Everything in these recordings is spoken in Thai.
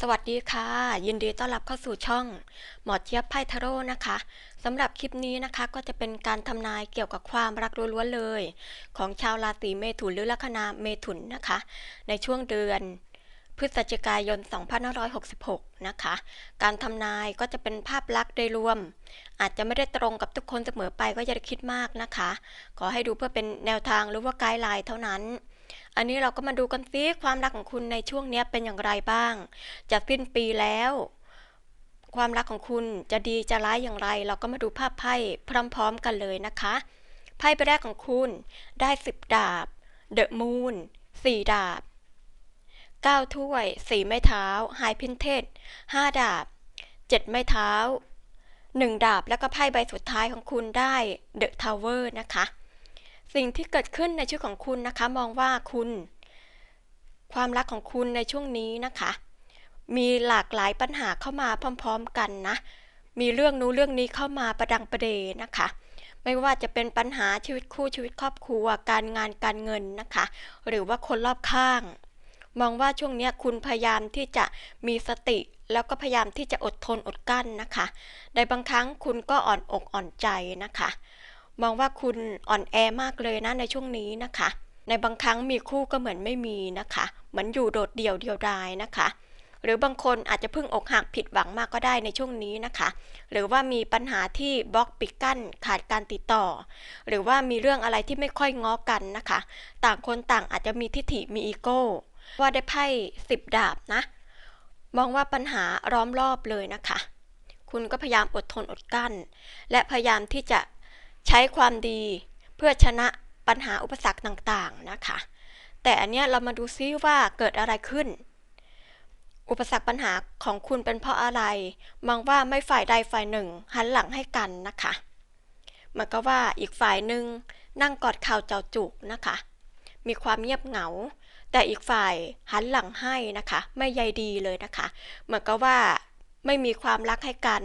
สวัสดีค่ะ ยินดีต้อนรับเข้าสู่ช่อง หมอเจี๊ยบไพ่ทาโร่นะคะสำหรับคลิปนี้นะคะก็จะเป็นการทำนายเกี่ยวกับความรักล้วนๆเลย ของชาวราศีเมถุนหรือลัคนาเมถุนนะคะ ในช่วงเดือนพฤศจิกายน 2566 นะคะ การทำนายก็จะเป็นภาพลักษณ์โดยรวม อาจจะไม่ได้ตรงกับทุกคนเสมอไปก็อย่าคิดมากนะคะ ขอให้ดูเพื่อเป็นแนวทางหรือว่าไกด์ไลน์เท่านั้น อันนี้เราก็มาดูกันซิความรักของคุณในช่วงนี้เป็นอย่างไรบ้าง จะสิ้นปีแล้ว ความรักของคุณจะดีจะร้ายอย่างไร เราก็มาดูภาพไพ่พร้อมๆกันเลยนะคะไพ่ใบแรกของคุณได้สิบดาบเดอะมูนสี่ดาบเก้าถ้วยสี่ไม้เท้าไฮพินเทสห้าดาบเจ็ดไม้เท้าหนึ่งดาบแล้วก็ไพ่ใบสุดท้ายของคุณได้เดอะทาวเวอร์นะคะ สิ่งที่เกิดขึ้นในชีวิตของคุณนะคะ มองว่าคุณ ความรักของคุณในช่วงนี้นะคะ มีหลากหลายปัญหาเข้ามาพร้อม ๆ กันนะ มีเรื่องนู้นเรื่องนี้เข้ามาประดังประเดนะคะ ไม่ว่าจะเป็นปัญหาชีวิตคู่ชีวิตครอบครัว การงานการเงินนะคะ หรือว่าคนรอบข้าง มองว่าช่วงนี้คุณพยายามที่จะมีสติแล้วก็พยายามที่จะอดทนอดกลั้นนะคะในบางครั้งคุณก็อ่อนอกอ่อนใจนะคะ มองว่าคุณอ่อนแอมากเลยนะในช่วงนี้นะคะ ในบางครั้งมีคู่ก็เหมือนไม่มีนะคะ เหมือนอยู่โดดเดี่ยวเดียวดายนะคะ หรือบางคนอาจจะเพิ่งอกหักผิดหวังมากก็ได้ในช่วงนี้นะคะ หรือว่ามีปัญหาที่บล็อกปิดกั้นขาดการติดต่อ หรือว่ามีเรื่องอะไรที่ไม่ค่อยง้อกันนะคะ ต่างคนต่างอาจจะมีทิฐิมีอีโก้ ว่าได้ไพ่สิบดาบนะ มองว่าปัญหาล้อมรอบเลยนะคะคุณก็พยายามอดทนอดกั้น และพยายามที่จะ ใช้ความดีเพื่อชนะปัญหาอุปสรรคต่างๆนะคะ แต่อันเนี้ยเรามาดูซิว่าเกิดอะไรขึ้น อุปสรรคปัญหาของคุณเป็นเพราะอะไร มองว่าไม่ฝ่ายใดฝ่ายหนึ่ง หันหลังให้กันนะคะเหมันก็ว่าอีกฝ่ายหนึ่งนั่งกอดเข่าเจ้าจุกนะคะ มีความเงียบเหงา แต่อีกฝ่ายหันหลังให้นะคะ ไม่ใยดีเลยนะคะ เหมือนกับว่าไม่มีความรักให้กัน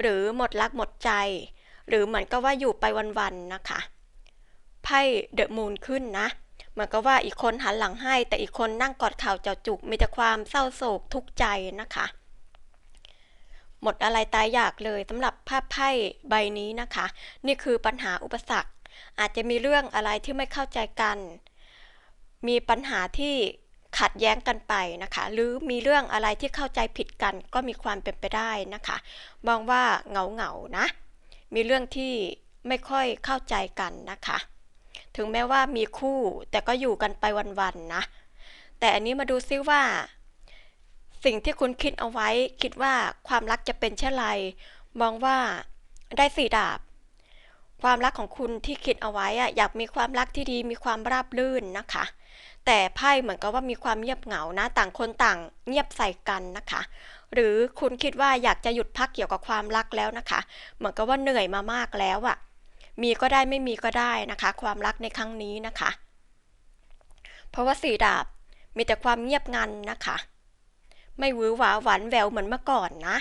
หรือหมดรักหมดใจ หรือเหมือนกับว่าอยู่ไปวันๆนะคะ ไพ่เดอะมูนขึ้นนะ เหมือนกับว่าอีกคนหันหลังให้ แต่อีกคนนั่งกอดเข่าเจ้าจุก มีแต่ความเศร้าโศกทุกข์ใจนะคะ หมดอะไรตายอยากเลยสำหรับภาพไพ่ใบนี้นะคะ นี่คือปัญหาอุปสรรค อาจจะมีเรื่องอะไรที่ไม่เข้าใจกัน มีปัญหาที่ขัดแย้งกันไปนะคะ หรือมีเรื่องอะไรที่เข้าใจผิดกันก็มีความเป็นไปได้นะคะมองว่าเหงาเหงาๆนะ มีเรื่องที่ไม่ค่อยเข้าใจกันนะคะ ถึงแม้ว่ามีคู่แต่ก็อยู่กันไปวันๆนะ แต่อันนี้มาดูซิว่า สิ่งที่คุณคิดเอาไว้ คิดว่าความรักจะเป็นเช่นไร มองว่าได้สี่ดาบ ความรักของคุณที่คิดเอาไว้อะอยากมีความรักที่ดีมีความราบรื่นนะคะ แต่ไพ่เหมือนกับว่ามีความเงียบเหงานะ ต่างคนต่างเงียบใส่กันนะคะ หรือคุณคิดว่าอยากจะหยุดพักเกี่ยวกับความรักแล้วนะคะ เหมือนกับว่าเหนื่อยมามากแล้วอะมีก็ได้ไม่มีก็ได้นะคะ ความรักในครั้งนี้นะคะ เพราะว่าสีดาบมีแต่ความเงียบงันนะคะ ไม่หวือหวาหวานแววเหมือนเมื่อก่อนนะ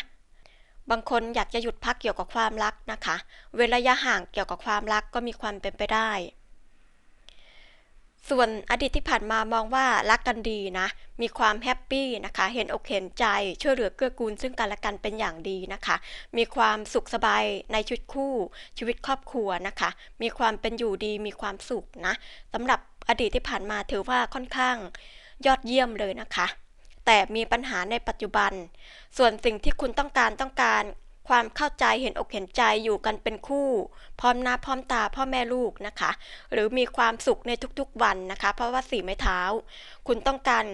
บางคนอยากจะหยุดพักเกี่ยวกับความรักนะคะ เว้นระยะห่างเกี่ยวกับความรักก็มีความเป็นไปได้ ส่วนอดีตที่ผ่านมามองว่ารักกันดีนะ มีความแฮปปี้นะคะ เห็นอกเห็นใจ ช่วยเหลือเกื้อกูลซึ่งกันและกันเป็นอย่างดีนะคะ มีความสุขสบายในชีวิตคู่ ชีวิตครอบครัวนะคะ มีความเป็นอยู่ดี มีความสุขนะสำหรับอดีตที่ผ่านมาถือว่าค่อนข้างยอดเยี่ยมเลยนะคะ แต่มีปัญหาในปัจจุบัน ส่วนสิ่งที่คุณต้องการต้องการ ความเข้าใจเห็นอกเห็นใจอยู่กันเป็นคู่ พร้อมหน้าพร้อมตาพ่อแม่ลูกนะคะ หรือมีความสุขในทุกๆวันนะคะ เพราะว่าสี่ไม้เท้า คุณต้องการ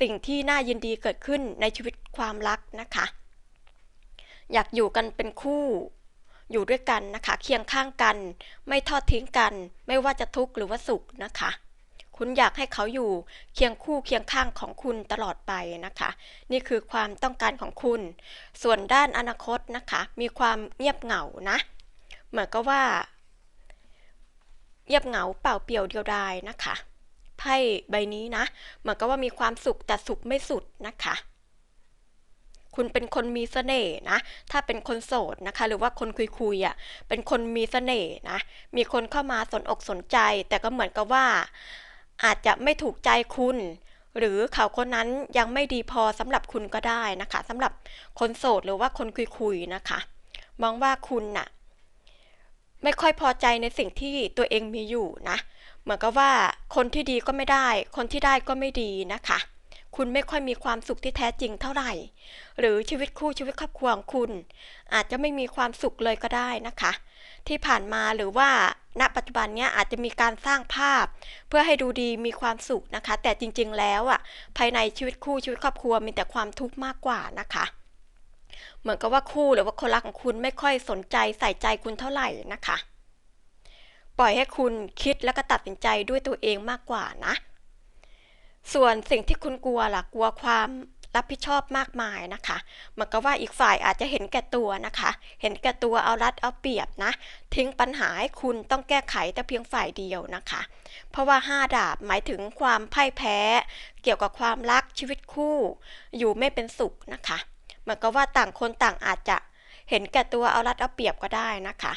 สิ่งที่น่ายินดีเกิดขึ้นในชีวิตความรักนะคะ อยากอยู่กันเป็นคู่อยู่ด้วยกันนะคะ เคียงข้างกัน ไม่ทอดทิ้งกัน ไม่ว่าจะทุกข์หรือว่าสุขนะคะ คุณอยากให้เขาอยู่เคียงคู่เคียงข้างของคุณตลอดไปนะคะ นี่คือความต้องการของคุณ ส่วนด้านอนาคตนะคะ มีความเงียบเหงานะ เหมือนกับว่า เงียบเหงาเปล่าเปลี่ยวเดียวดายนะคะไพ่ใบนี้นะ เหมือนกับว่ามีความสุขแต่สุขไม่สุดนะคะคุณเป็นคนมีเสน่ห์นะ ถ้าเป็นคนโสดนะคะ หรือว่าคนคุยๆอะ เป็นคนมีเสน่ห์นะ มีคนเข้ามาสนอกสนใจ แต่ก็เหมือนกับว่า อาจจะไม่ถูกใจคุณ หรือเขาคนนั้นยังไม่ดีพอสำหรับคุณก็ได้นะคะสำหรับคนโสดหรือว่าคนคุยๆนะคะ มองว่าคุณน่ะ ไม่ค่อยพอใจในสิ่งที่ตัวเองมีอยู่นะเหมือนกับว่าคนที่ดีก็ไม่ได้ คนที่ได้ก็ไม่ดีนะคะ คุณไม่ค่อยมีความสุขที่แท้จริงเท่าไหร่ หรือชีวิตคู่ชีวิตครอบครัวของคุณ อาจจะไม่มีความสุขเลยก็ได้นะคะ ที่ผ่านมาหรือว่าณปัจจุบันเนี้ยอาจจะมีการสร้างภาพ เพื่อให้ดูดีมีความสุขนะคะ แต่จริงๆแล้วอะภายในชีวิตคู่ชีวิตครอบครัวมีแต่ความทุกข์มากกว่านะคะเหมือนกับว่าคู่หรือว่าคนรักของคุณไม่ค่อยสนใจใส่ใจคุณเท่าไหร่นะคะ ปล่อยให้คุณคิดแล้วก็ตัดสินใจด้วยตัวเองมากกว่านะ ส่วนสิ่งที่คุณกลัวล่ะกลัวความ รับผิดชอบมากมายนะคะเหมือนกับว่าอีกฝ่ายอาจจะเห็นแก่ตัวนะคะ เห็นแก่ตัวเอารัดเอาเปรียบนะ ทิ้งปัญหาให้คุณต้องแก้ไขแต่เพียงฝ่ายเดียวนะคะ เพราะว่าห้าดาบหมายถึงความพ่ายแพ้ เกี่ยวกับความรักชีวิตคู่ อยู่ไม่เป็นสุขนะคะเหมือนกับว่าต่างคนต่างอาจจะเห็นแก่ตัวเอารัดเอาเปรียบก็ได้นะคะ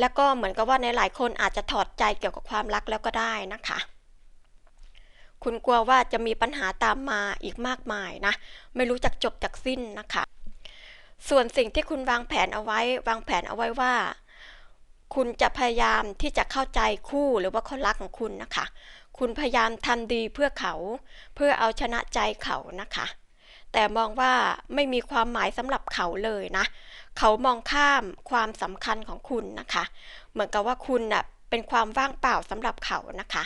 แล้วก็เหมือนกับว่าในหลายคนอาจจะถอดใจเกี่ยวกับความรักแล้วก็ได้นะคะ คุณกลัวว่าจะมีปัญหาตามมาอีกมากมายนะ ไม่รู้จักจบจากสิ้นนะคะ ส่วนสิ่งที่คุณวางแผนเอาไว้ วางแผนเอาไว้ว่า คุณจะพยายามที่จะเข้าใจคู่หรือว่าคนรักของคุณนะคะ คุณพยายามทำดีเพื่อเขา เพื่อเอาชนะใจเขานะคะ แต่มองว่าไม่มีความหมายสำหรับเขาเลยนะ เขามองข้ามความสำคัญของคุณนะคะ เหมือนกับว่าคุณน่ะเป็นความว่างเปล่าสำหรับเขานะคะ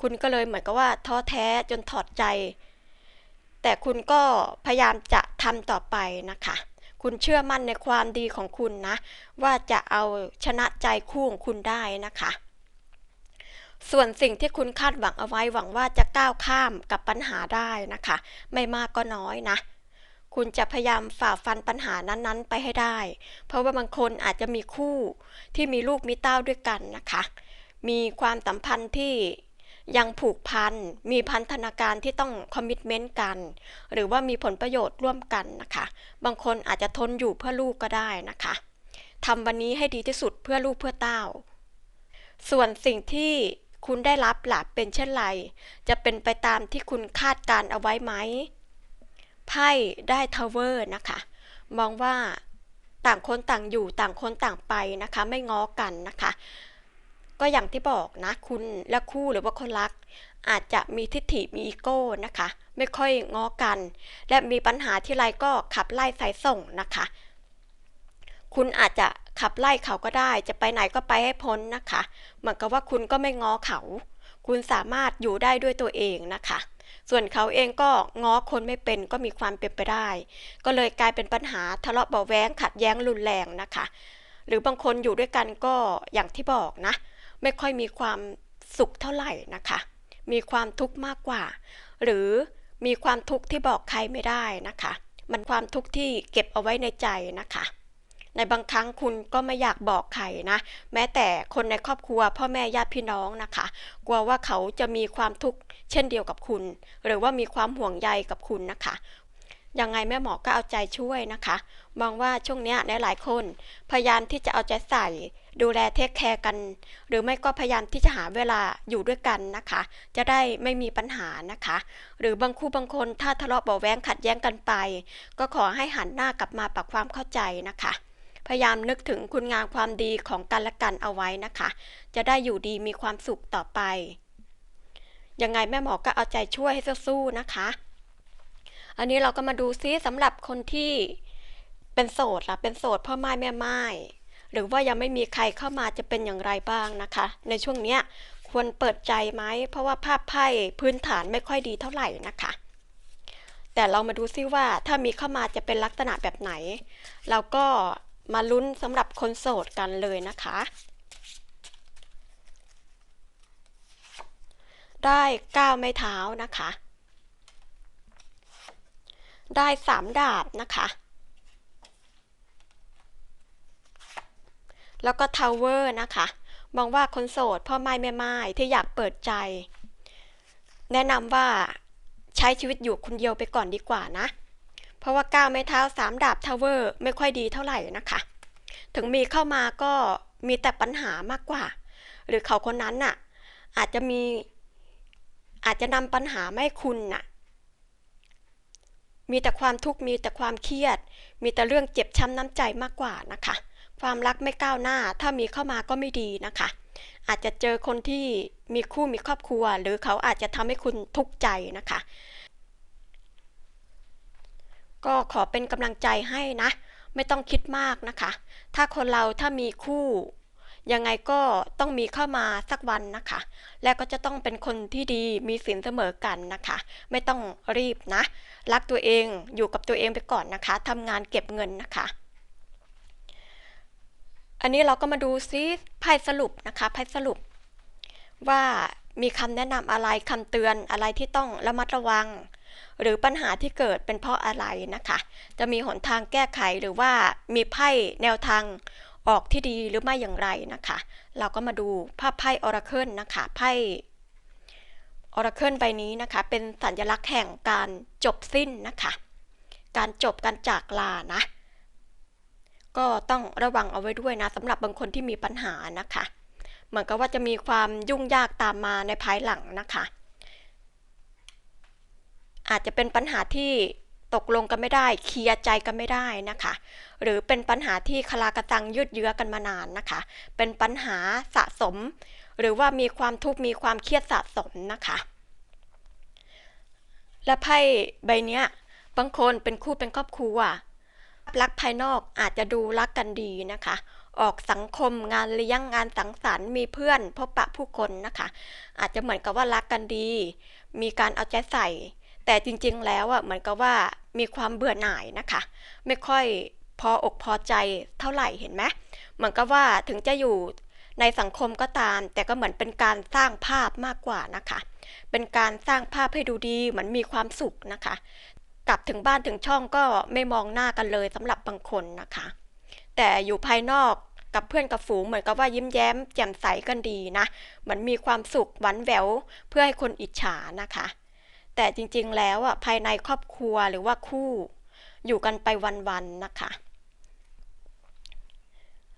คุณก็เลยเหมือนกับว่าท้อแท้จนถอดใจ แต่คุณก็พยายามจะทำต่อไปนะคะ คุณเชื่อมั่นในความดีของคุณนะ ว่าจะเอาชนะใจคู่ของคุณได้นะคะ ส่วนสิ่งที่คุณคาดหวังเอาไว้หวังว่าจะก้าวข้ามกับปัญหาได้นะคะ ไม่มากก็น้อยนะคุณจะพยายามฝ่าฟันปัญหานั้นๆ ไปให้ได้ เพราะว่าบางคนอาจจะมีคู่ที่มีลูกมีเต้าด้วยกันนะคะ มีความสัมพันธ์ที่ ยังผูกพัน มีพันธนาการที่ต้องคอมมิชเมนต์กัน หรือว่ามีผลประโยชน์ร่วมกันนะคะ บางคนอาจจะทนอยู่เพื่อลูกก็ได้นะคะทำวันนี้ให้ดีที่สุดเพื่อลูกเพื่อเต้า ส่วนสิ่งที่คุณได้รับหลับเป็นเช่นไร จะเป็นไปตามที่คุณคาดการเอาไว้ไหม ไพ่ได้ทาวเวอร์นะคะ มองว่าต่างคนต่างอยู่ต่างคนต่างไปนะคะ ไม่ง้อกันนะคะ ก็อย่างที่บอกนะคุณและคู่หรือว่าคนรัก อาจจะมีทิฏฐิมีอีโก้นะคะ ไม่ค่อยง้อกัน และมีปัญหาที่ไรก็ขับไล่สายส่งนะคะ คุณอาจจะขับไล่เขาก็ได้ จะไปไหนก็ไปให้พ้นนะคะ เหมือนกับว่าคุณก็ไม่ง้อเขา คุณสามารถอยู่ได้ด้วยตัวเองนะคะ ส่วนเขาเองก็ง้อคนไม่เป็นก็มีความเป็นไปได้ ก็เลยกลายเป็นปัญหาทะเลาะเบาแว้งขัดแย้งรุนแรงนะคะ หรือบางคนอยู่ด้วยกันก็อย่างที่บอกนะ ไม่ค่อยมีความสุขเท่าไหร่นะคะ มีความทุกข์มากกว่า หรือมีความทุกข์ที่บอกใครไม่ได้นะคะ มันความทุกข์ที่เก็บเอาไว้ในใจนะคะ ในบางครั้งคุณก็ไม่อยากบอกใครนะ แม้แต่คนในครอบครัว พ่อแม่ญาติพี่น้องนะคะ กลัวว่าเขาจะมีความทุกข์เช่นเดียวกับคุณ หรือว่ามีความห่วงใยกับคุณนะคะ ยังไงแม่หมอก็เอาใจช่วยนะคะ มองว่าช่วงนี้ในหลายคน พยายามที่จะเอาใจใส่ ดูแลเทคแคร์กัน หรือไม่ก็พยายามที่จะหาเวลาอยู่ด้วยกันนะคะ จะได้ไม่มีปัญหานะคะ หรือบางคู่บางคนถ้าทะเลาะเบาแว้งขัดแย้งกันไป ก็ขอให้หันหน้ากลับมาปรับความเข้าใจนะคะพยายามนึกถึงคุณงามความดีของกันและกันเอาไว้นะคะ จะได้อยู่ดีมีความสุขต่อไป ยังไงแม่หมอก็เอาใจช่วยให้สู้ๆนะคะ อันนี้เราก็มาดูซิสำหรับคนที่ เป็นโสดล่ะเป็นโสดพ่อไม้แม่ไม้หรือว่ายังไม่มีใครเข้ามาจะเป็นอย่างไรบ้างนะคะ ในช่วงเนี้ยควรเปิดใจไหมเพราะว่าภาพไพ่พื้นฐานไม่ค่อยดีเท่าไหร่นะคะ แต่เรามาดูซิว่าถ้ามีเข้ามาจะเป็นลักษณะแบบไหน เราก็มาลุ้นสำหรับคนโสดกันเลยนะคะ ได้ก้าวไม้เท้านะคะ ได้สามดาบนะคะ แล้วก็ทาวเวอร์นะคะ มองว่าคนโสดพ่อไม้แม่ไม้ที่อยากเปิดใจ แนะนำว่าใช้ชีวิตอยู่คนเดียวไปก่อนดีกว่านะ เพราะว่าก้าวไม้เท้าสามดาบทาวเวอร์ไม่ค่อยดีเท่าไหร่นะคะ ถึงมีเข้ามาก็มีแต่ปัญหามากกว่า หรือเขาคนนั้นน่ะ อาจจะมีอาจจะนำปัญหามาให้คุณน่ะ มีแต่ความทุกข์มีแต่ความเครียด มีแต่เรื่องเจ็บช้ำน้ำใจมากกว่านะคะ ความรักไม่ก้าวหน้า ถ้ามีเข้ามาก็ไม่ดีนะคะ อาจจะเจอคนที่มีคู่มีครอบครัว หรือเขาอาจจะทำให้คุณทุกข์ใจนะคะ ก็ขอเป็นกำลังใจให้นะ ไม่ต้องคิดมากนะคะ ถ้าคนเราถ้ามีคู่ยังไงก็ต้องมีเข้ามาสักวันนะคะ และก็จะต้องเป็นคนที่ดีมีศีลเสมอกันนะคะ ไม่ต้องรีบนะ รักตัวเองอยู่กับตัวเองไปก่อนนะคะทำงานเก็บเงินนะคะ อันนี้เราก็มาดูซิไพ่สรุปนะคะไพ่สรุป ว่ามีคำแนะนำอะไรคำเตือนอะไรที่ต้องระมัดระวัง หรือปัญหาที่เกิดเป็นเพราะอะไรนะคะ จะมีหนทางแก้ไขหรือว่ามีไพ่แนวทางออกที่ดีหรือไม่อย่างไรนะคะ เราก็มาดูภาพไพ่ออราเคิลนะคะไพ่ออราเคิลใบนี้นะคะ เป็นสัญลักษณ์แห่งการจบสิ้นนะคะ การจบการจากลานะ ก็ต้องระวังเอาไว้ด้วยนะสำหรับบางคนที่มีปัญหานะคะ เหมือนกับว่าจะมีความยุ่งยากตามมาในภายหลังนะคะ อาจจะเป็นปัญหาที่ตกลงกันไม่ได้เคลียร์ใจกันไม่ได้นะคะ หรือเป็นปัญหาที่คลากระตังยืดเยื้อกันมานานนะคะ เป็นปัญหาสะสม หรือว่ามีความทุกข์มีความเครียดสะสมนะคะ และไพ่ใบเนี้ยบางคนเป็นคู่เป็นครอบครัว รักภายนอกอาจจะดูรักกันดีนะคะ ออกสังคมงานเลี้ยงงานสังสรรค์มีเพื่อนพบปะผู้คนนะคะ อาจจะเหมือนกับว่ารักกันดี มีการเอาใจใส่ แต่จริงๆแล้วอะเหมือนกับว่ามีความเบื่อหน่ายนะคะ ไม่ค่อยพออกพอใจเท่าไหร่เห็นไหมเหมือนกับว่าถึงจะอยู่ในสังคมก็ตาม แต่ก็เหมือนเป็นการสร้างภาพมากกว่านะคะ เป็นการสร้างภาพให้ดูดีเหมือนมีความสุขนะคะ กลับถึงบ้านถึงช่องก็ไม่มองหน้ากันเลยสำหรับบางคนนะคะ แต่อยู่ภายนอกกับเพื่อนกับฝูงเหมือนกับว่ายิ้มแย้มแจ่มใสกันดีนะ เหมือนมีความสุขหวานแหววเพื่อให้คนอิจฉานะคะ แต่จริงๆแล้วอะภายในครอบครัวหรือว่าคู่ อยู่กันไปวันๆนะคะ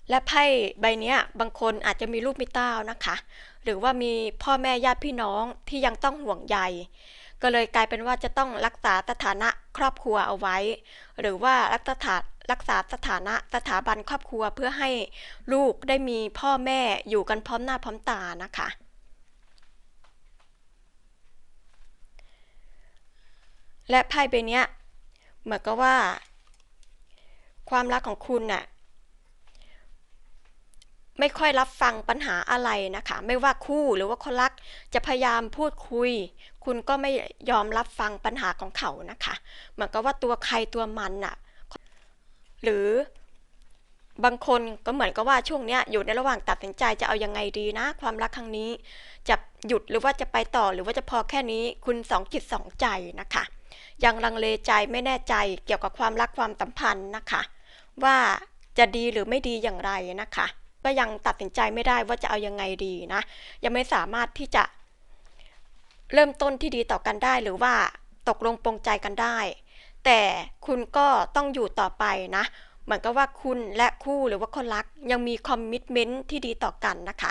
และไพ่ใบนี้บางคนอาจจะมีลูกมีเต้านะคะ หรือว่ามีพ่อแม่ญาติพี่น้องที่ยังต้องห่วงใย ก็เลยกลายเป็นว่าจะต้องรักษาสถานะครอบครัวเอาไว้ หรือว่ารักษารักษาสถานะสถาบันครอบครัวเพื่อให้ลูกได้มีพ่อแม่อยู่กันพร้อมหน้าพร้อมตานะคะและไพ่ใบนี้เหมือนกับว่า ความรักของคุณน่ะ ไม่ค่อยรับฟังปัญหาอะไรนะคะ ไม่ว่าคู่หรือว่าคนรักจะพยายามพูดคุย คุณก็ไม่ยอมรับฟังปัญหาของเขานะคะ เหมือนกับว่าตัวใครตัวมันน่ะ หรือบางคนก็เหมือนกับว่าช่วงเนี้ยอยู่ในระหว่างตัดสินใจจะเอายังไงดีนะ ความรักครั้งนี้ จะหยุดหรือว่าจะไปต่อหรือว่าจะพอแค่นี้คุณสองจิตสองใจนะคะ ยังลังเลใจไม่แน่ใจเกี่ยวกับความรักความสัมพันธ์นะคะ ว่าจะดีหรือไม่ดีอย่างไรนะคะ ก็ยังตัดสินใจไม่ได้ว่าจะเอายังไงดีนะ ยังไม่สามารถที่จะเริ่มต้นที่ดีต่อกันได้หรือว่าตกลงปรงใจกันได้ แต่คุณก็ต้องอยู่ต่อไปนะ เหมือนกับว่าคุณและคู่หรือว่าคนรักยังมีคอมมิชเมนต์ที่ดีต่อกันนะคะ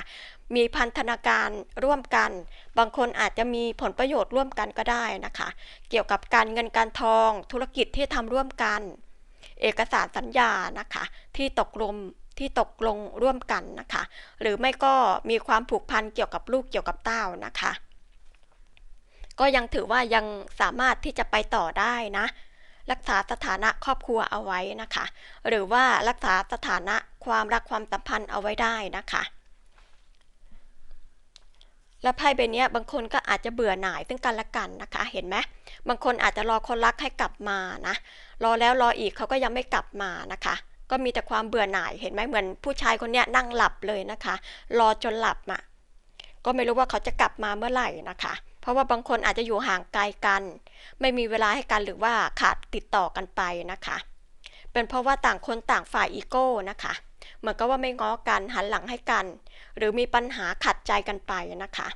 มีพันธนาการร่วมกัน บางคนอาจจะมีผลประโยชน์ร่วมกันก็ได้นะคะ เกี่ยวกับการเงินการทอง ธุรกิจที่ทำร่วมกัน เอกสารสัญญานะคะ ที่ตกลง ที่ตกลงร่วมกันนะคะ หรือไม่ก็มีความผูกพันเกี่ยวกับลูกเกี่ยวกับเต้านะคะ ก็ยังถือว่ายังสามารถที่จะไปต่อได้นะ รักษาสถานะครอบครัวเอาไว้นะคะ หรือว่ารักษาสถานะความรักความสัมพันธ์เอาไว้ได้นะคะและไพ่ใบนี้บางคนก็อาจจะเบื่อหน่ายซึ่งกันและกันนะคะ เห็นไหมบางคนอาจจะรอคนรักให้กลับมานะ รอแล้วรออีกเขาก็ยังไม่กลับมานะคะ ก็มีแต่ความเบื่อหน่ายเห็นไหมเหมือนผู้ชายคนนี้นั่งหลับเลยนะคะ รอจนหลับอะก็ไม่รู้ว่าเขาจะกลับมาเมื่อไหร่นะคะ เพราะว่าบางคนอาจจะอยู่ห่างไกลกัน ไม่มีเวลาให้กันหรือว่าขาดติดต่อกันไปนะคะ เป็นเพราะว่าต่างคนต่างฝ่ายอีโก้นะคะเหมือนกับว่าไม่ง้อกันหันหลังให้กัน หรือมีปัญหาขัดใจกันไปนะคะ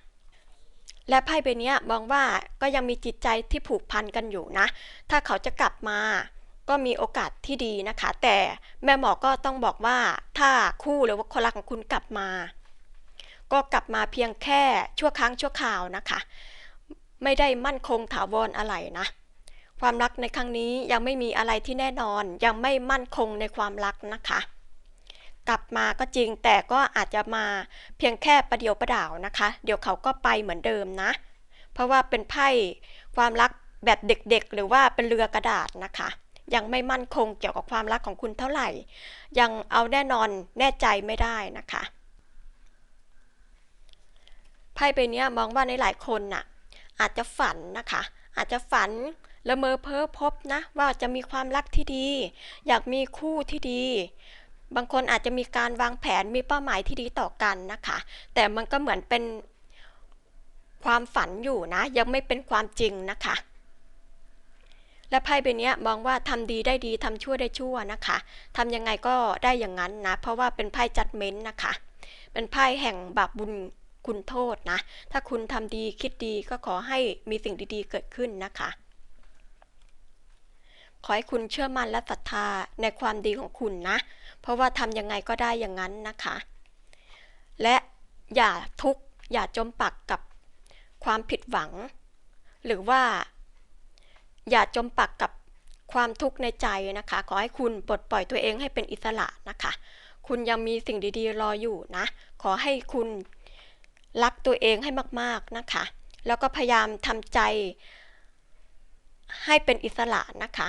และไพ่ใบนี้มองว่าก็ยังมีจิตใจที่ผูกพันกันอยู่นะ ถ้าเขาจะกลับมา ก็มีโอกาสที่ดีนะคะ แต่แม่หมอก็ต้องบอกว่าถ้าคู่หรือว่าคนรักของคุณกลับมา ก็กลับมาเพียงแค่ชั่วครั้งชั่วคราวนะคะ ไม่ได้มั่นคงถาวรอะไรนะ ความรักในครั้งนี้ยังไม่มีอะไรที่แน่นอน ยังไม่มั่นคงในความรักนะคะ กลับมาก็จริงแต่ก็อาจจะมาเพียงแค่ประเดียวประดาวนะคะ เดี๋ยวเขาก็ไปเหมือนเดิมนะ เพราะว่าเป็นไพ่ความรักแบบเด็กๆ หรือว่าเป็นเรือกระดาษนะคะ ยังไม่มั่นคงเกี่ยวกับความรักของคุณเท่าไหร่ ยังเอาแน่นอนแน่ใจไม่ได้นะคะไพ่ใบนี้มองว่าในหลายคนน่ะอาจจะฝันนะคะ อาจจะฝันละเมอเพ้อพบนะ ว่าจะมีความรักที่ดี อยากมีคู่ที่ดี บางคนอาจจะมีการวางแผนมีเป้าหมายที่ดีต่อกันนะคะ แต่มันก็เหมือนเป็นความฝันอยู่นะ ยังไม่เป็นความจริงนะคะ และไพ่ใบนี้มองว่าทำดีได้ดีทำชั่วได้ชั่วนะคะทำยังไงก็ได้อย่างนั้นนะ เพราะว่าเป็นไพ่จัดเม้นต์นะคะ เป็นไพ่แห่งบาปบุญคุณโทษนะ ถ้าคุณทำดีคิดดีก็ขอให้มีสิ่งดีๆเกิดขึ้นนะคะขอให้คุณเชื่อมั่นและศรัทธาในความดีของคุณนะ เพราะว่าทำยังไงก็ได้อย่างนั้นนะคะ และอย่าทุกข์อย่าจมปักกับความผิดหวัง หรือว่า อย่าจมปักกับความทุกข์ในใจนะคะ ขอให้คุณปลดปล่อยตัวเองให้เป็นอิสระนะคะ คุณยังมีสิ่งดีๆ รออยู่นะ ขอให้คุณรักตัวเองให้มากๆนะคะ แล้วก็พยายามทำใจ ให้เป็นอิสระนะคะ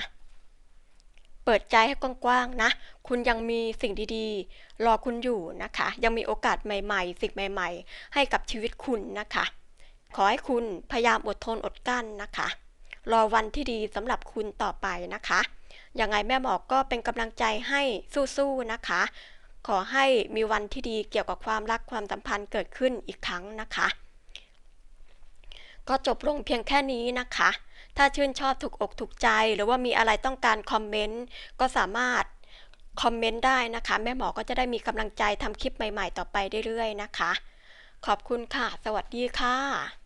เปิดใจให้กว้างๆนะ คุณยังมีสิ่งดีๆ รอคุณอยู่นะคะ ยังมีโอกาสใหม่ ๆ สิ่งใหม่ ๆ ให้กับชีวิตคุณนะคะ ขอให้คุณพยายามอดทนอดกลั้นนะคะ รอวันที่ดีสำหรับคุณต่อไปนะคะ ยังไงแม่หมอก็เป็นกำลังใจให้สู้ๆนะคะ ขอให้มีวันที่ดีเกี่ยวกับความรักความสัมพันธ์เกิดขึ้นอีกครั้งนะคะ ก็จบลงเพียงแค่นี้นะคะ ถ้าชื่นชอบถูกอกถูกใจ หรือว่ามีอะไรต้องการคอมเมนต์ก็สามารถคอมเมนต์ได้นะคะ แม่หมอก็จะได้มีกำลังใจทำคลิปใหม่ ๆ ต่อไปเรื่อยๆนะคะ ขอบคุณค่ะ สวัสดีค่ะ